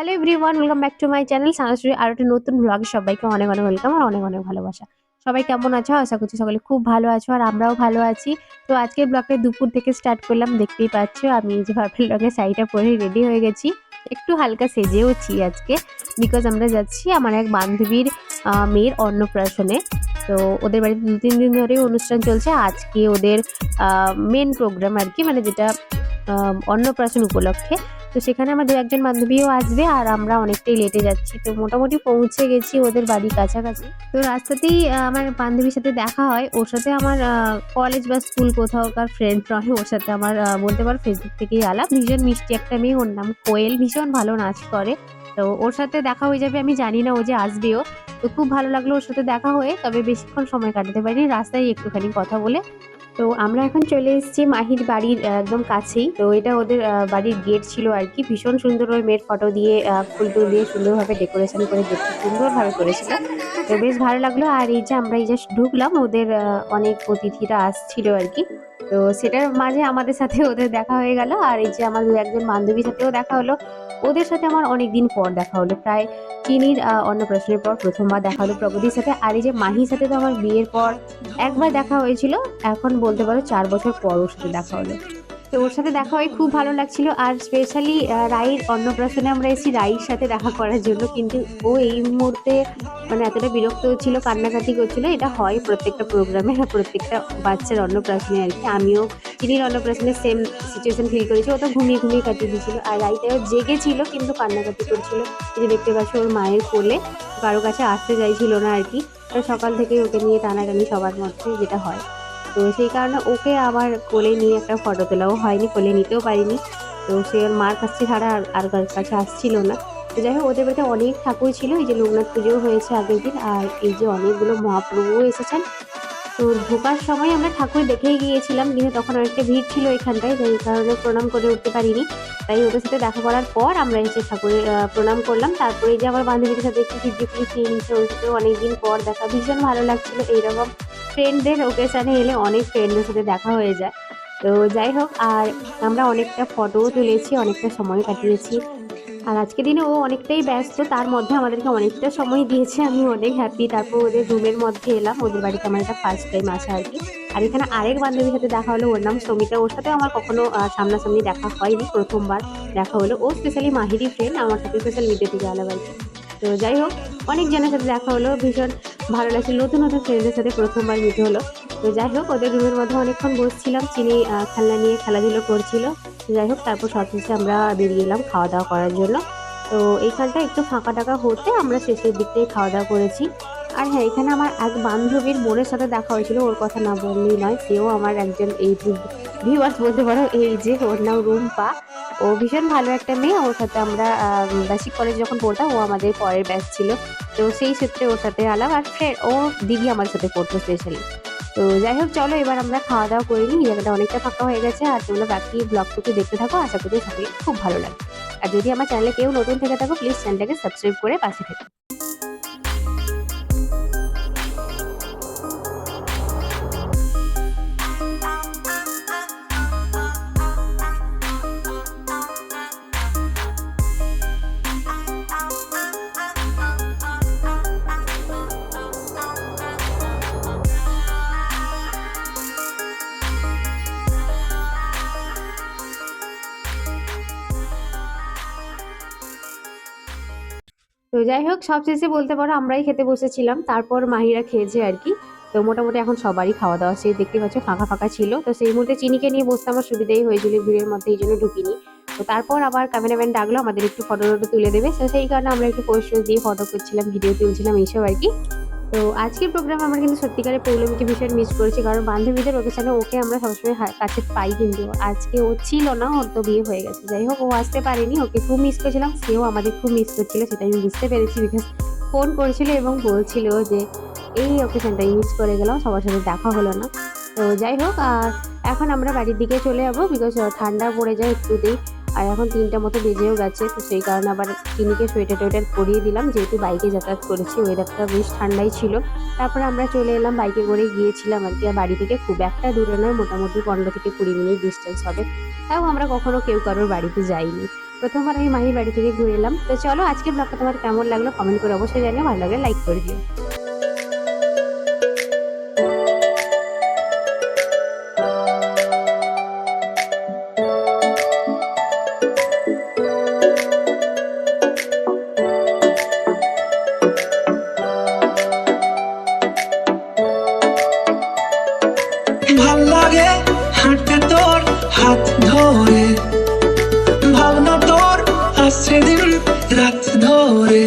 Hello everyone welcome back to my channel Sanashree আর একটা নতুন ব্লগে সবাইকে অনেক অনেক ওয়েলকাম আর অনেক অনেক ভালোবাসা। সবাই কেমন আছো? আশা করছি সকলে খুব ভালো আছো আর আমরাও ভালো আছি। তো আজকের ব্লগটা দুপুর থেকে স্টার্ট করলাম, দেখতেই পাচ্ছ আমি যে পার্পল রঙের শাড়িটা পরে রেডি হয়ে গেছি। একটু হালকা সেজেওছি আজকে বিকজ আমরা যাচ্ছি আমার এক বান্ধবীর মেয়ের অন্নপ্রাশনে। তো ওদের বাড়িতে দু তিন দিন ধরেই অনুষ্ঠান চলছে। আজকে ওদের মেন প্রোগ্রাম আর কি মানে যেটা অন্নপ্রাশন উপলক্ষে। তো সেখানে আমার দু একজন বান্ধবীও আসবে আর আমরা অনেকটাই লেটে যাচ্ছি। তো মোটামুটি পৌঁছে গেছি ওদের বাড়ির কাছাকাছি। তো রাস্তাতেই আমার বান্ধবীর সাথে দেখা হয়। ওর সাথে আমার কলেজ বা স্কুল কোথাওকার ফ্রেন্ড নয় ওর সাথে আমার বলতে পারো ফেসবুক থেকেই আলাপ। ভীষণ মিষ্টি একটা মেয়ে, ওর নাম কোয়েল, ভীষণ ভালো নাচ করে। তো ওর সাথে দেখা হয়ে যাবে, আমি জানি না ও যে আসবেও। তো খুব ভালো লাগল ওর সাথে দেখা হয়ে, তবে বেশিক্ষণ সময় কাটাতে পারিনি, রাস্তায় একটুখানি কথা বলে তো আমরা এখন চলে এসেছি মাহির বাড়ির একদম কাছেই। তো এটা ওদের বাড়ির গেট ছিল আর কি। ভীষণ সুন্দর ওই মেয়ের ফটো দিয়ে ফুল টুল দিয়ে সুন্দরভাবে ডেকোরেশন করে গেটটা সুন্দরভাবে করেছিল। তো বেশ ভালো লাগল। আর এই যে আমরা এই জাস্ট ঢুকলাম, ওদের অনেক অতিথিরা আসছিল আর কি। তো সেটার মাঝে আমাদের সাথে ওদের দেখা হয়ে গেল। আর এই যে আমার দু একজন বান্ধবীর সাথেও দেখা হলো। ওদের সাথে আমার অনেক দিন পর দেখা হলো। প্রায় চিনির অন্নপ্রাশনের পর প্রথমবার দেখা হলো প্রগতির সাথে। আর এই যে মাহির সাথে তো আমার বিয়ের পর একবার দেখা হয়েছিল, এখন বলতে পারো চার বছর পর ওর সাথে দেখা হলো। তো ওর সাথে দেখা হয় খুব ভালো লাগছিল। আর স্পেশালি রাইর অন্নপ্রাশনে আমরা এসেছি রাইর সাথে দেখা করার জন্য। কিন্তু ও এই মুহূর্তে মানে এতটা বিরক্ত হচ্ছিল কান্নাকাটি করছিল, এটা হয় প্রত্যেকটা প্রোগ্রামে প্রত্যেকটা বাচ্চার অন্নপ্রাশনে আর কি। আমিও চিনির অন্নপ্রাশনে সেম সিচুয়েশন ফিল করেছে। ও তো ঘুমিয়ে ঘুমিয়ে কাটিয়ে দিয়েছিল। আর রাইটাও জেগেছিল, কিন্তু কান্নাকাটি করছিল। যে দেখতে পাচ্ছ ওর মায়ের কোলে, কারও কাছে আসতে চাইছিল না আর কি। তো সকাল থেকে ওকে নিয়ে টানাটানি সবার মধ্যে যেটা হয়। তো সেই কারণে ওকে আবার কোলে নিয়ে একটা ফটো তোলাও হয়নি, কোলে নিতেও পারিনি। তো সে ওর মার কাছে ছাড়া আর আর কাছে আসছিল না। তো যাই হোক, ওদের বাড়িতে অনেক ঠাকুর ছিল। এই যে লোকনাথ পুজোও হয়েছে আগের দিন। আর এই যে অনেকগুলো মহাপ্রভুও এসেছেন। তো ঢোকার সময় আমরা ঠাকুর দেখেই গিয়েছিলাম কিন্তু তখন অনেকটা ভিড় ছিল এখানটায় যাই কারণে প্রণাম করে উঠতে পারিনি। তাই ওদের সাথে দেখা করার পর আমরা এসে ঠাকুরের আহ, প্রণাম করলাম। তারপরে যে আমার বান্ধবীদের সাথে একটু ফিজিক্যালি ফিলিংস ওর সাথেও অনেকদিন পর দেখা ভীষণ ভালো লাগছিল। এইরকম ফ্রেন্ডদের ওকেশনে এলে অনেক ফ্রেন্ডদের সাথে দেখা হয়ে যায়। তো যাই হোক আর আমরা অনেকটা ফটোও তুলেছি অনেকটা সময় কাটিয়েছি। আর আজকে দিনে ও অনেকটাই ব্যস্ত, তার মধ্যে আমাদেরকে অনেকটা সময় দিয়েছে। আমি অনেক হ্যাপি তারপর ওদের রুমের মধ্যে এলাম। ওদের বাড়িতে আমার এটা ফার্স্ট টাইম আসা আর কি। আর এখানে আরেক বান্ধবীর সাথে দেখা হলো, ওর নাম সমিতা। ওর সাথে আমার কখনো সামনাসামনি দেখা হয়নি, প্রথমবার দেখা হলো। ও স্পেশালি মাহিরি ফ্রেন্ড আমার সাথে সোশ্যাল মিডিয়া থেকে আর তো যাই হোক, অনেক জনের সাথে দেখা হলো, ভীষণ ভালো লাগছে। নতুন নতুন ফ্রেন্ডদের সাথে প্রথমবার মিট হলো। তো যাই হোক, ওদের রুমের মধ্যে অনেকক্ষণ বসছিলাম। চিনি খেলনা নিয়ে খেলাধুলো করছিল। যাই হোক, তারপর সবশেষে আমরা বেরিয়ে এলাম খাওয়া দাওয়া করার জন্য। তো এইখানটা একটু ফাঁকা টাকা হতে আমরা শেষের দিকটাই খাওয়া দাওয়া করেছি। আর হ্যাঁ এখানে আমার এক বান্ধবীর বোনের সাথে দেখা হয়েছিল, ওর কথা না বললেই নয়। সেও আমার একজন এই ভিউয়ার্স বলতে পারো। এই যে, ওর নাম রুম্পা। ও ভীষণ ভালো একটা মেয়ে। ওর সাথে আমরা বেসিক কলেজ যখন পড়তাম, ও আমাদের পরের ব্যাচ ছিল। তো সেই সূত্রে ওর সাথে আলাপ আর ফ্রেন্ড ও দিদি আমার সাথে পড়তো স্পেশালি তো যাই হোক, চলো এবার আমরা খাওয়া দাওয়া করে নিই। জায়গাটা অনেকটা ফাঁকা হয়ে গেছে আর তোমরা বাকি ব্লগটুকু দেখতে থাকো। আশা করি সবাই খুব ভালো লাগে আর যদি আমার চ্যানেলে কেউ নতুন থেকে থাকো প্লিজ চ্যানেলটাকে সাবস্ক্রাইব করে পাশে থেকো। তো যাই হোক সবশেষে বলতে পারো আমরাই খেতে বসেছিলাম। তারপর মাহিরা খেয়েছে আর কি। তো মোটামুটি এখন সবারই খাওয়া দাওয়া। সেই দেখতে পাচ্ছ ফাঁকা ফাঁকা ছিল। তো সেই মুহূর্তে চিনিকে নিয়ে বসতে আমার সুবিধাই হয়েছিল। ভিড়ের মধ্যে এই জন্য ঢুকিনি। তো তারপর আবার ক্যামেরাম্যান ডাকলো, আমাদের একটু ফটো টটো তুলে দেবে। তো সেই কারণে আমরা একটু পরিশ্রম দিয়ে ফটো করছিলাম ভিডিও তুলছিলাম, এইসব আর কি। তো আজকের প্রোগ্রাম আমরা কিন্তু সত্যিকারের পৌলমীকে ভীষণ মিস করেছি, কারণ বান্ধবীদের ওকেশনে ওকে আমরা সবসময় কাছে পাই কিন্তু আজকে ও ছিল না, ওর তো বিয়ে হয়ে গেছে। যাই হোক, ও আসতে পারেনি, ওকে খুব মিস করেছিলাম, সেও আমাদের খুব মিস করছিল, সেটা আমি বুঝতে পেরেছি বিকজ ফোন করেছিল এবং বলছিল যে এই ওকেশনটাই মিস করে গেলাম, সবার সাথে দেখা হলো না। তো যাই হোক আর এখন আমরা বাড়ির দিকে চলে যাব বিকজ ঠান্ডা পড়ে যায় একটুতেই। আর এখন তিনটা মতো বেজেও গেছে, তো সেই কারণে আবার চিনিকে সোয়েটার টোয়েটার পরিয়ে দিলাম। যেহেতু বাইকে যাতায়াত করেছি ওয়েদারটা বেশ ঠান্ডাই ছিল। তারপরে আমরা চলে এলাম, বাইকে করে গিয়েছিলাম আর কি। বাড়ি থেকে খুব একটা দূরে নয়, মোটামুটি পনেরো থেকে কুড়ি মিনিট ডিস্টেন্স হবে। তাও আমরা কখনো কেউ কারোর বাড়িতে যাইনি। প্রথমবার আমি মাহির বাড়ি থেকে ঘুরে এলাম। তো চলো আজকে ব্লগটা তোমার কেমন লাগল? কমেন্ট করে অবশ্যই জানিও, ভালো লাগলে লাইক করে দিও। আসছে দিন রাত ধরে।